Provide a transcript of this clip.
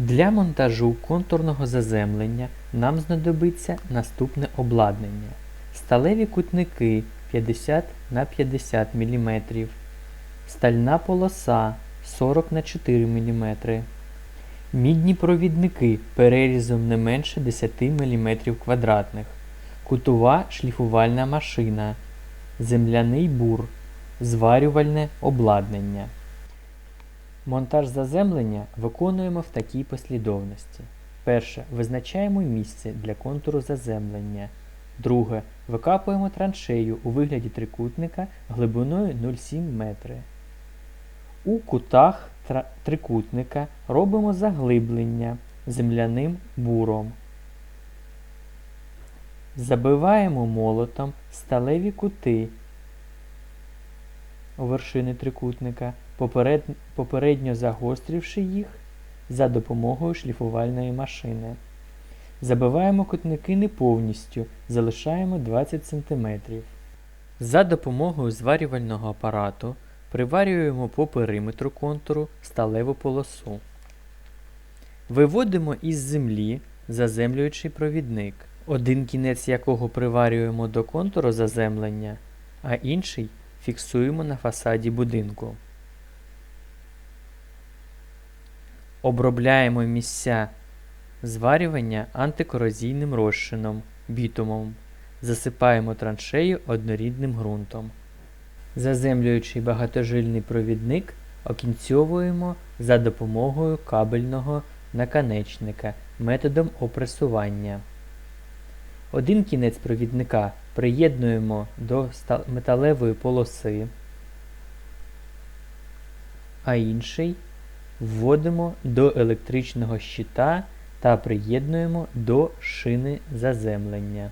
Для монтажу контурного заземлення нам знадобиться наступне обладнання. Сталеві кутники 50 на 50 мм, стальна полоса 40 на 4 мм, мідні провідники перерізом не менше 10 мм квадратних, кутова шліфувальна машина, земляний бур, зварювальне обладнання. Монтаж заземлення виконуємо в такій послідовності. Перше. Визначаємо місце для контуру заземлення. Друге. Викапуємо траншею у вигляді трикутника глибиною 0,7 метри. У кутах трикутника робимо заглиблення земляним буром. Забиваємо молотом сталеві кути вершини трикутника, поперед... попередньо загострівши їх за допомогою шліфувальної машини. Забиваємо кутники не повністю, залишаємо 20 см. За допомогою зварювального апарату приварюємо по периметру контуру сталеву полосу. Виводимо із землі заземлюючий провідник, один кінець якого приварюємо до контуру заземлення, а інший фіксуємо на фасаді будинку. Обробляємо місця зварювання антикорозійним розчином бітумом. Засипаємо траншею однорідним ґрунтом. Заземлюючий багатожильний провідник окінцьовуємо за допомогою кабельного наконечника методом опресування. Один кінець провідника приєднуємо до металевої полоси, а інший вводимо до електричного щита та приєднуємо до шини заземлення.